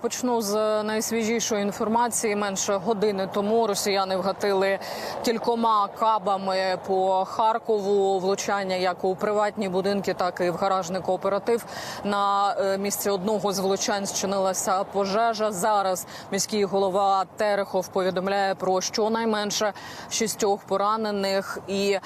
Почну з найсвіжішої інформації. Менше години тому росіяни вгатили кількома кабами по Харкову. Влучання як у приватні будинки, так і в гаражний кооператив. На е, місці одного з влучань зчинилася пожежа. Зараз міський голова Терехов повідомляє про щонайменше шістьох поранених. І е,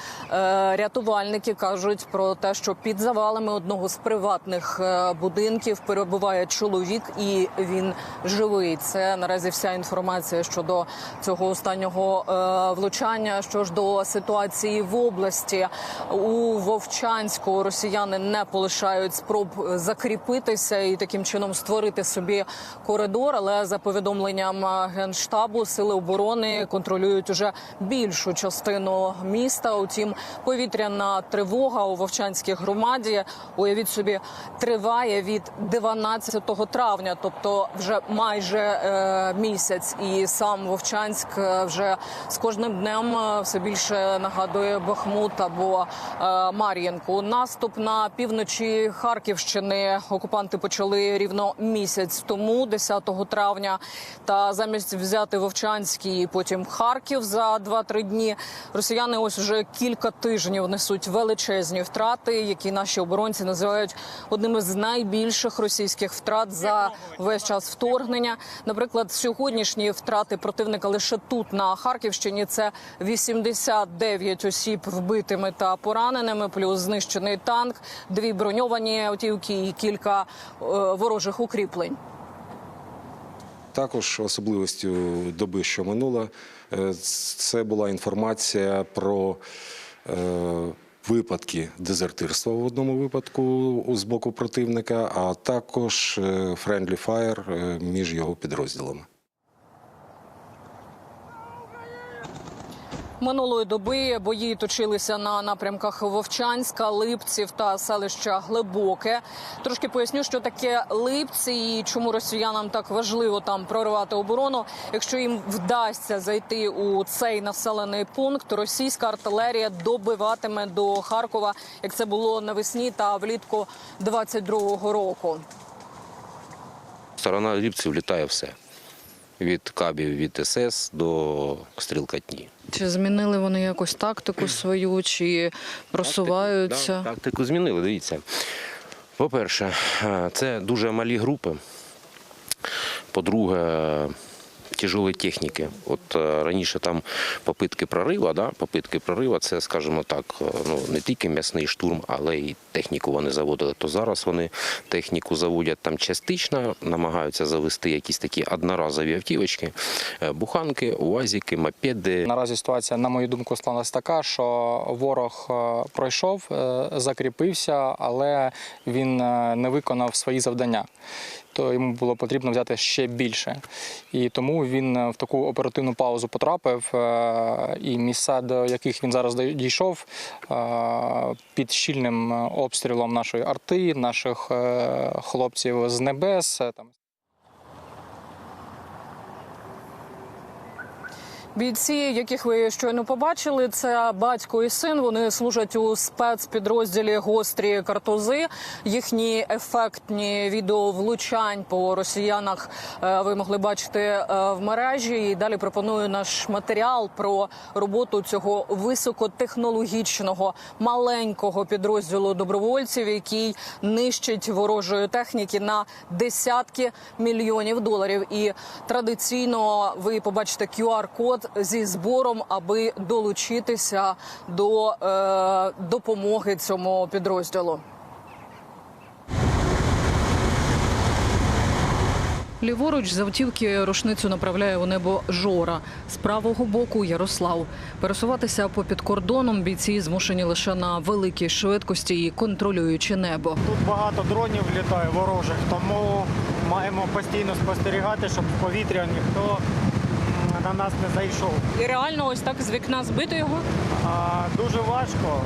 рятувальники кажуть про те, що під завалами одного з приватних е, будинків перебуває чоловік, і він живий. Це наразі вся інформація щодо цього останнього е, влучання. Що ж до ситуації в області у Вовчанську росіяни не полишають спроб закріпитися і таким чином створити собі коридор. Але за повідомленням генштабу сили оборони контролюють уже більшу частину міста. Утім, повітряна тривога у Вовчанській громаді уявіть собі триває від 12 травня, тобто вже майже е, місяць. І сам Вовчанськ е, вже з кожним днем е, все більше нагадує Бахмут або е, Мар'їнку. Наступ на півночі Харківщини окупанти почали рівно місяць тому, 10 травня. Та замість взяти Вовчанський, і потім Харків за 2-3 дні. Росіяни ось вже кілька тижнів несуть величезні втрати, які наші оборонці називають одними з найбільших російських втрат за весь час вторгнення. Наприклад, сьогоднішні втрати противника лише тут на Харківщині це 89 осіб вбитими та пораненими, плюс знищений танк, дві броньовані автівки і кілька е, ворожих укріплень. Також особливістю доби, що минула, е, це була інформація про е, випадки дезертирства в одному випадку з боку противника, а також френдлі fire е, між його підрозділами. Минулої доби бої точилися на напрямках Вовчанська, Липців та селища Глибоке. Трошки поясню, що таке Липці і чому росіянам так важливо там проривати оборону. Якщо їм вдасться зайти у цей населений пункт, російська артилерія добиватиме до Харкова, як це було навесні та влітку 22-го року. Сторона ліпців літає все. Від кабів від СС до стрілкатні. Чи змінили вони якось тактику свою, чи просуваються? Да, тактику змінили, дивіться. По-перше, е, це дуже малі групи. По-друге, тяжелі техніки. От е, раніше там попитки прорива, да? попитки прорива, це, скажімо так, е, ну не тільки м'ясний штурм, але й техніку вони заводили. То зараз вони техніку заводять там частично, намагаються завести якісь такі одноразові автівочки, е, буханки, уазики, мопеди. Наразі ситуація, на мою думку, склалась така, що ворог е, пройшов, закріпився, але він не виконав свої завдання. То йому було потрібно взяти ще більше. І тому він е, в таку оперативну паузу потрапив. е, І місця, до яких він зараз дійшов, е, під щільним обстрілом нашої арти, наших хлопців з небес. е, Там Бійці, яких ви щойно побачили, це батько і син. Вони служать у спецпідрозділі гострі картузи. Їхні ефектні відео влучань по росіянах е, ви могли бачити е, в мережі. І далі пропоную наш матеріал про роботу цього високотехнологічного маленького підрозділу добровольців, який нищить ворожої техніки на десятки мільйонів доларів. І традиційно ви побачите Зі збором, аби долучитися до е, допомоги цьому підрозділу. Ліворуч з автівки рушницю направляє у небо Жора. З правого боку Ярослав. Пересуватися попід кордоном бійці змушені лише на великій швидкості і контролюючи небо. Тут багато дронів літає ворожих, тому маємо постійно спостерігати, щоб в повітря ніхто на нас не зайшов. І реально ось так з вікна збити його. А, дуже важко.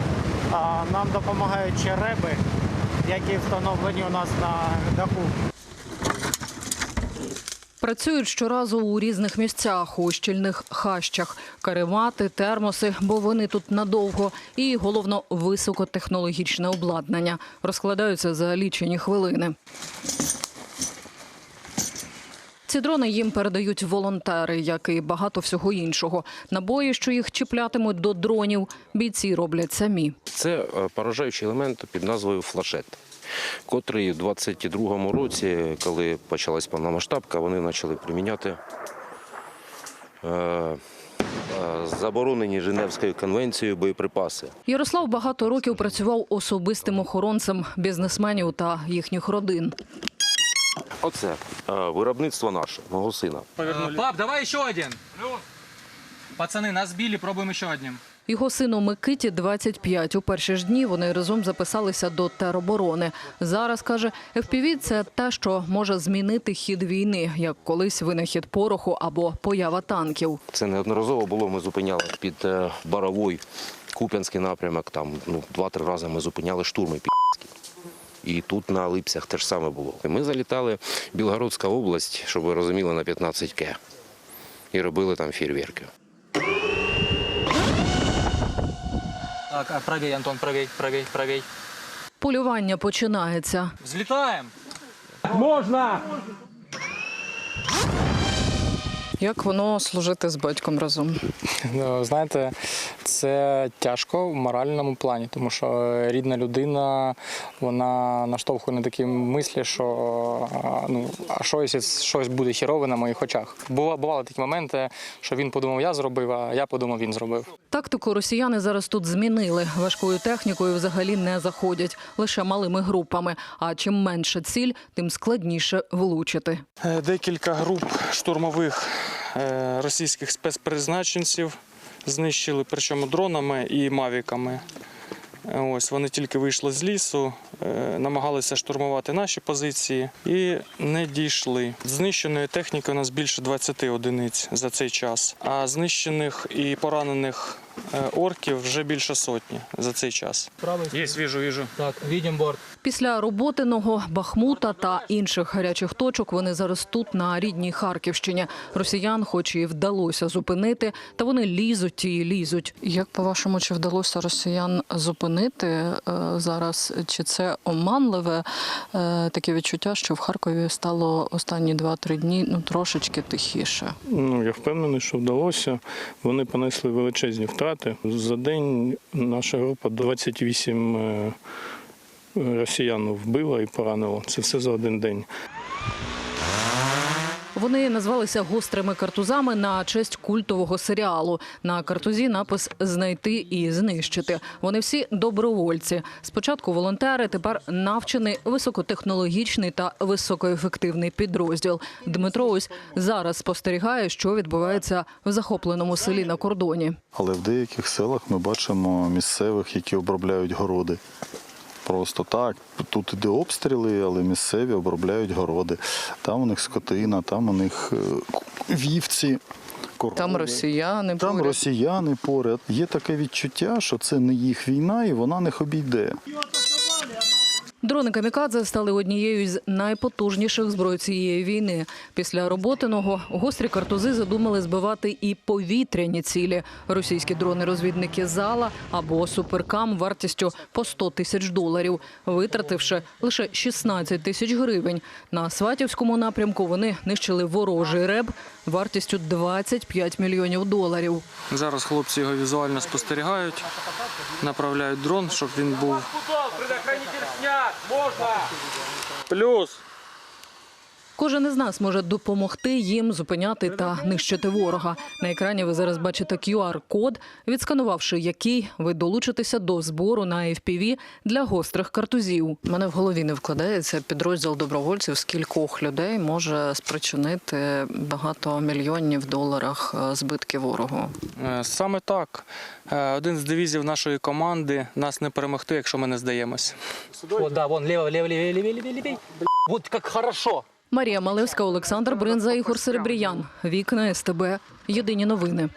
А, нам допомагають череби, які встановлені у нас на даху. Працюють щоразу у різних місцях, у щільних хащах, каремати, термоси, бо вони тут надовго. І головно високотехнологічне обладнання розкладаються за лічені хвилини. Ці дрони їм передають волонтери, як і багато всього іншого. Набої, що їх чіплятимуть до дронів, бійці роблять самі. Це е, поражаючий елемент під назвою флашет, котрий у 22-му році, коли почалась повномасштабка, вони почали приміняти е, е, заборонені Женевською конвенцією боєприпаси. Ярослав багато років працював особистим охоронцем бізнесменів та їхніх родин. Оце е, виробництво наше, мого сина. Э, Пап, давай еще один. Пацаны, нас били, пробуем еще одним. Його сину Микиті 25. У перші ж дні вони разом записалися до тероборони. Зараз каже, FPV – це те, що може змінити хід війни, як колись винахід пороху або поява танків. Це неодноразово було. Ми зупиняли під е, Боровой, Куп'янський напрямок. Там ну два-три рази ми зупиняли штурми пі***ські. І тут на Липсях теж саме було. Ми залітали в Білгородська область, щоб ви розуміли, на 15 к і робили там фейерверки. Так, а, правей, Антон, правій, правій, правій. Полювання починається. Взлетаем. Як воно служити з батьком разом? Ну, знаєте, це тяжко в моральному плані, тому що рідна людина вона наштовхує на такі мислі, що ну а що якщо щось буде хірове на моїх очах. Бува, бували такі моменти, що він подумав, я зробив, а я подумав, він зробив. Тактику росіяни зараз тут змінили. Важкою технікою взагалі не заходять, лише малими групами. А чим менше ціль, тим складніше влучити. Е, Декілька груп штурмових е, російських спецпризначенців знищили, причому дронами і мавіками. Е, Ось вони тільки вийшли з лісу, е, намагалися штурмувати наші позиції і не дійшли. Знищеної техніки у нас більше 20 одиниць за цей час, а знищених і поранених е, орків вже більше сотні за цей час. Є, віжу, віжу. Так, видим борт. Після роботиного Бахмута та інших гарячих точок вони зараз тут на рідній Харківщині. Росіян, хоч і вдалося зупинити, та вони лізуть і лізуть. Як по вашому чи вдалося росіян зупинити е, зараз? Чи це оманливе е, таке відчуття, що в Харкові стало останні 2-3 дні ну трошечки тихіше? Ну, я впевнений, що вдалося. Вони понесли величезні втрати. За день наша група 28 росіян вбила і поранила. Це все за один день. Вони назвалися гострими картузами на честь культового серіалу. На картузі напис Знайти і знищити. Вони всі добровольці. Спочатку волонтери, тепер навчений високотехнологічний та високоефективний підрозділ. Дмитро ось зараз спостерігає, що відбувається в захопленому селі на кордоні. Але в деяких селах ми бачимо місцевих, які обробляють городи. Просто так. Тут іде обстріли, але місцеві обробляють городи. Там у них скотина, там у них е, вівці. корови. Там росіяни Там поряд. росіяни поряд. Є таке відчуття, що це не їх війна і вона них обійде. Дрони камікадзе стали однією з найпотужніших зброй цієї війни. Після роботиного гострі картузи задумали збивати і повітряні цілі. Російські дрони-розвідники зала або суперкам вартістю по 100 тисяч доларів, витративши лише 16 тисяч гривень. На Сватівському напрямку вони нищили ворожий реб вартістю 25 мільйонів доларів. Зараз хлопці його візуально спостерігають, направляють дрон, щоб він був. Плюс. Кожен із нас може допомогти їм зупиняти та нищити ворога. На екрані ви зараз бачите QR-код, відсканувавши який ви долучитеся до збору на FPV для гострих картузів. Мене в голові не вкладається підрозділ добровольців, з кількох людей може спричинити багато мільйонів доларах е, збитки ворогу. Е, Саме так. Е, Один з дивізів нашої команди нас не перемогти, якщо ми не здаємось. Вот, да, вон, лево, лево, лево, лево, лево, лево. Вот как хорошо. Марія Малевська, Олександр Бринза, Ігор Серебріян. Вікна СТБ. Єдині новини.